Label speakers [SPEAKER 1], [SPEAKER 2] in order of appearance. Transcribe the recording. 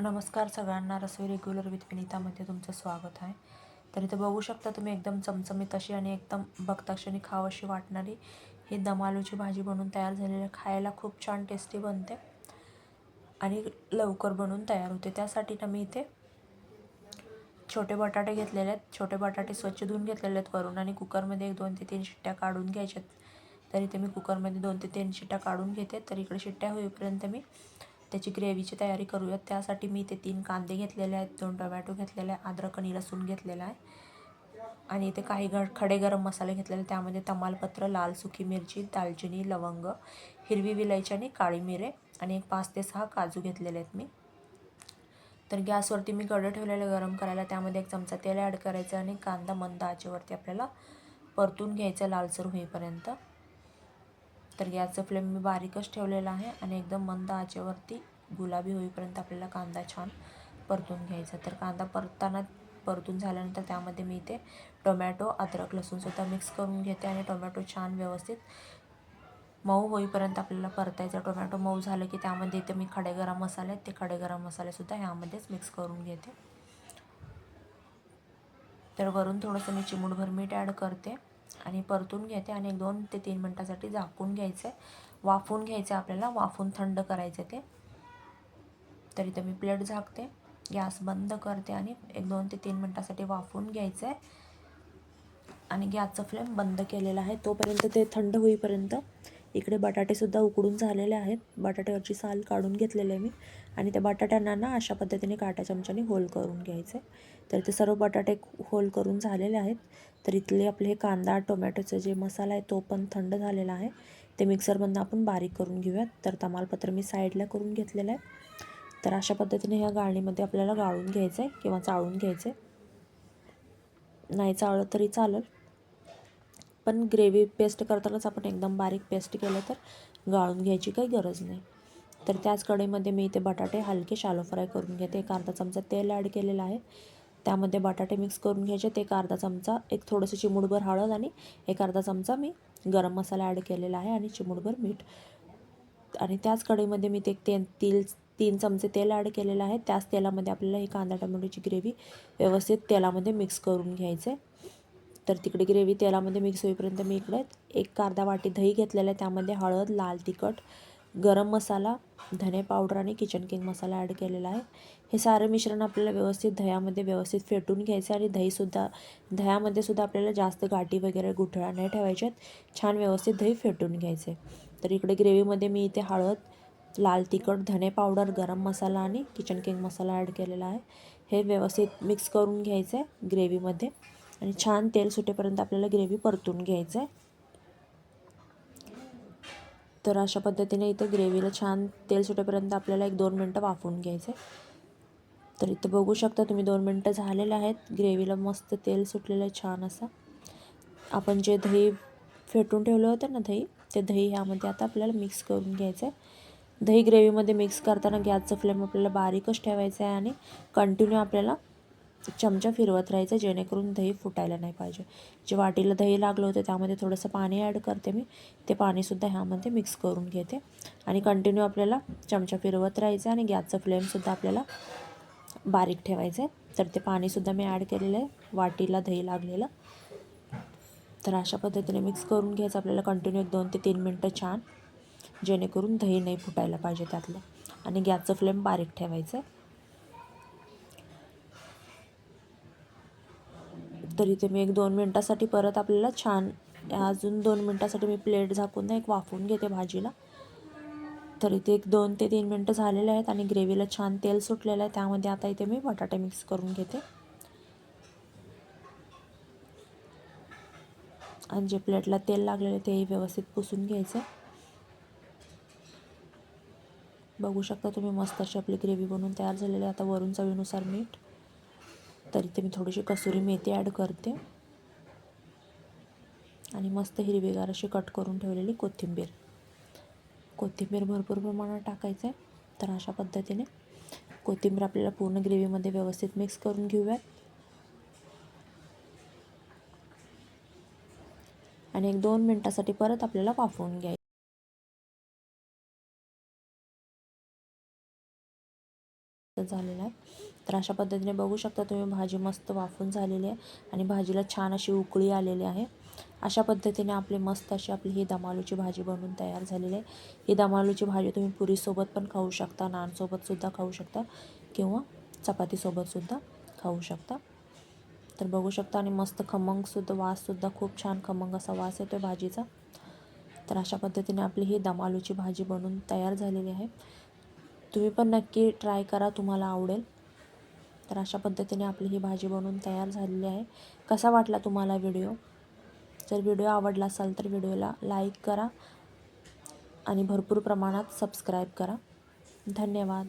[SPEAKER 1] नमस्कार सगळ्यांना रसोई regular with विनितामध्ये तुमचं स्वागत आहे. तर इथं बघू शकता तुम्ही एकदम चमचमीत अशी आणि एकदम बघता खाव अशी वाटणारी ही दम आलूची भाजी बनवून तयार झालेली आहे. खायला खूप छान टेस्टी बनते आणि लवकर बनवून तयार होते. त्यासाठी ना मी इथे छोटे बटाटे घेतलेले आहेत. छोटे बटाटे स्वच्छ धुवून घेतलेले आहेत वरून आणि कुकरमध्ये एक दोन ते तीन शिट्ट्या काढून घ्यायच्यात तर इथे मी कुकरमध्ये दोन ते तीन शिट्ट्या काढून घेते. तर इकडे शिट्ट्या होईपर्यंत मी त्याची ग्रेव्हीची तयारी करूयात. त्यासाठी मी इथे तीन कांदे घेतलेले आहेत दोन टोमॅटो घेतलेले आहे अद्रक आणि लसूण घेतलेला आहे. आणि इथे काही ग खडे गरम मसाले घेतलेले त्यामध्ये तमालपत्र लाल सुकी मिरची दालचिनी लवंग हिरवी विलायची आणि काळी मिरे आणि एक पाच ते सहा काजू घेतलेले आहेत मी. तर गॅसवरती मी गडं ठेवलेले गरम करायला त्यामध्ये एक चमचा तेल ॲड करायचं आणि कांदा मंद आचेवरती आपल्याला परतून घ्यायचं लालसर होईपर्यंत. तर गॅसचं फ्लेम मी बारीकच ठेवलेला आहे आणि एकदम मंद आचेवरती गुलाबी होईपर्यंत आपल्याला कांदा छान परतून घ्यायचा तर कांदा परताना परतून झाल्यानंतर त्यामध्ये मी इथे टोमॅटो अद्रक लसूणसुद्धा मिक्स करून घेते आणि टोमॅटो छान व्यवस्थित मऊ होईपर्यंत आपल्याला परतायचा टोमॅटो मऊ झालं की त्यामध्ये इथे मी खडे गरम मसाले आहेत ते खडे गरम मसालेसुद्धा ह्यामध्येच मिक्स करून घेते. तर वरून थोडंसं मी चिमूटभर मीठ ॲड करते. आणि परतून घेते आणि एक दोन ते तीन मिनटासाठी झाकून घ्यायचं. आहे वाफून घ्यायचं आहे आपल्याला वाफून थंड करायचं ते. तरी तर मी प्लेट झाकते गॅस बंद करते आणि एक दोन ते तीन मिनटासाठी वाफून घ्यायचं. आहे आणि गॅसचं फ्लेम बंद केलेला आहे तोपर्यंत ते थंड होईपर्यंत इकडे बटाटेसुद्धा उकडून झालेले आहेत. बटाट्यावरची साल काढून घेतलेले आहे मी. आणि त्या बटाट्यांना ना अशा पद्धतीने काट्या चमच्याने होल करून घ्यायचे. तर ते सर्व बटाटे होल करून झालेले आहेत. तर इथले आपले हे कांदा टोमॅटोचं जे मसाला आहे तो पण थंड झालेला आहे. ते मिक्सरमधनं आपण बारीक करून घेऊयात. तर तमालपत्र मी साईडला करून घेतलेलं आहे. तर अशा पद्धतीने ह्या गाळणीमध्ये आपल्याला गाळून घ्यायचं आहे किंवा चाळून घ्यायचं आहे नाही चाळलं तरी चालेल. पण ग्रेव्ही पेस्ट करतानाच आपण एकदम बारीक पेस्ट केलं तर गाळून घ्यायची काही गरज नाही. तर त्याच कढईमध्ये मी इथे बटाटे हलके शालो फ्राय करून घेते. एक अर्धा चमचा तेल ॲड केलेलं आहे. त्यामध्ये बटाटे मिक्स करून घ्यायचे. ते एक अर्धा चमचा एक थोडंसं चिमूडभर हळद आणि एक अर्धा चमचा मी गरम मसाला ॲड केलेला आहे आणि चिमूडभर मीठ. आणि त्याच कढईमध्ये मी ते तेल तील तीन चमचे तेल ॲड केलेलं आहे. त्याच तेलामध्ये आपल्याला ही कांदा टोमॅटोची ग्रेव्ही व्यवस्थित तेलामध्ये मिक्स करून घ्यायचं. आहे तर तिकडे ग्रेव्ही तेलामध्ये मिक्स होईपर्यंत मी इकडे एक अर्धा वाटी दही घेतलेलं आहे. त्यामध्ये हळद लाल तिखट गरम मसाला धने पावडर आणि किचन किंग मसाला ॲड केलेला आहे. हे सारं मिश्रण आपल्याला व्यवस्थित दह्यामध्ये व्यवस्थित फेटून घ्यायचं आणि दहीसुद्धा दह्यामध्ये सुद्धा आपल्याला जास्त गाठी वगैरे गुठळ्या नाही ठेवायच्यात छान व्यवस्थित दही फेटून घ्यायचे तर इकडे ग्रेव्हीमध्ये मी इथे हळद लाल तिखट धने पावडर गरम मसाला आणि किचन किंग मसाला ॲड केलेला आहे. हे व्यवस्थित मिक्स करून घ्यायचं आहे ग्रेव्हीमध्ये. आणि छान तेल सुटेपर्यंत आपल्याला ग्रेव्ही परतून घ्यायचं आहे तर अशा पद्धतीने इथं ग्रेव्हीला छान तेल सुटेपर्यंत आपल्याला एक दोन मिनटं वाफवून घ्यायचं आहे तर इथं बघू शकता तुम्ही दोन मिनटं झालेले आहेत. ग्रेव्हीला मस्त तेल सुटलेलं आहे छान असं. आपण जे दही फेटून ठेवलं होतं ना दही ते दही ह्यामध्ये आता आपल्याला मिक्स करून घ्यायचं आहे दही ग्रेव्हीमध्ये मिक्स करताना गॅसचं फ्लेम आपल्याला बारीकच ठेवायचं आहे आणि कंटिन्यू आपल्याला चमचा फिरवत राहायचं जेणेकरून दही फुटायला नाही पाहिजे. जे वाटीला दही लागलं होतं त्यामध्ये थोडंसं पाणी ॲड करते मी. ते पाणीसुद्धा ह्यामध्ये मिक्स करून घेते. आणि कंटिन्यू आपल्याला चमचा फिरवत राहायचं आणि गॅसचं फ्लेमसुद्धा आपल्याला बारीक ठेवायचं आहे तर ते पाणीसुद्धा मी ॲड केलेलं आहे वाटीला दही लागलेलं. तर अशा पद्धतीने मिक्स करून घ्यायचं. आपल्याला कंटिन्यू एक दोन ते तीन मिनटं छान जेणेकरून दही नाही फुटायला पाहिजे त्यातलं. आणि गॅसचं फ्लेम बारीक ठेवायचं तर इथे मी एक दोन मिनटासाठी परत आपल्याला छान अजून दोन मिनटासाठी मी प्लेट झाकून ना एक वाफवून घेते भाजीला. तर इथे एक दोन ते तीन मिनटं झालेले आहेत आणि ग्रेव्हीला छान तेल सुटलेलं आहे. त्यामध्ये आता इथे मी बटाटे मिक्स करून घेते. आणि जे प्लेटला तेल लागलेलं तेही व्यवस्थित पुसून घ्यायचं. बघू शकता तुम्ही मस्त अशी आपली ग्रेव्ही बनवून तयार झालेली आहे. आता वरून चवीनुसार मीठ तर इथे मी थोडीशी कसुरी मेथी ॲड करते. आणि मस्त हिरवीगार अशी कट करून ठेवलेली कोथिंबीर. कोथिंबीर भरपूर प्रमाणात टाकायचं आहे तर अशा पद्धतीने कोथिंबीर आपल्याला पूर्ण ग्रेव्हीमध्ये व्यवस्थित मिक्स करून घेऊयात. आणि एक दोन मिनटासाठी परत आपल्याला वाफवून घ्यायचं. झालेला आहे. तर अशा पद्धतीने बघू शकता तुम्ही भाजी मस्त वाफून झालेली आहे आणि भाजीला छान अशी उकळी आलेली आहे. अशा पद्धतीने आपली मस्त अशी आपली ही दमालूची भाजी बनवून तयार झालेली आहे. ही दमालूची भाजी तुम्ही पुरीसोबत पण खाऊ शकता नानसोबतसुद्धा खाऊ शकता किंवा चपातीसोबतसुद्धा खाऊ शकता. तर बघू शकता आणि मस्त खमंगसुद्धा वाससुद्धा खूप छान खमंग असा वास येतो भाजीचा. तर अशा पद्धतीने आपली ही दमालूची भाजी बनवून तयार झालेली आहे. तुम्ही पण नक्की ट्राय करा तुम्हाला आवडेल. तर अशा पद्धतीने आपली ही भाजी बनवून तयार झालेली आहे. कसा वाटला तुम्हाला व्हिडिओ जर व्हिडिओ आवडला असाल तर व्हिडिओला लाईक करा आणि भरपूर प्रमाणात सबस्क्राईब करा. धन्यवाद.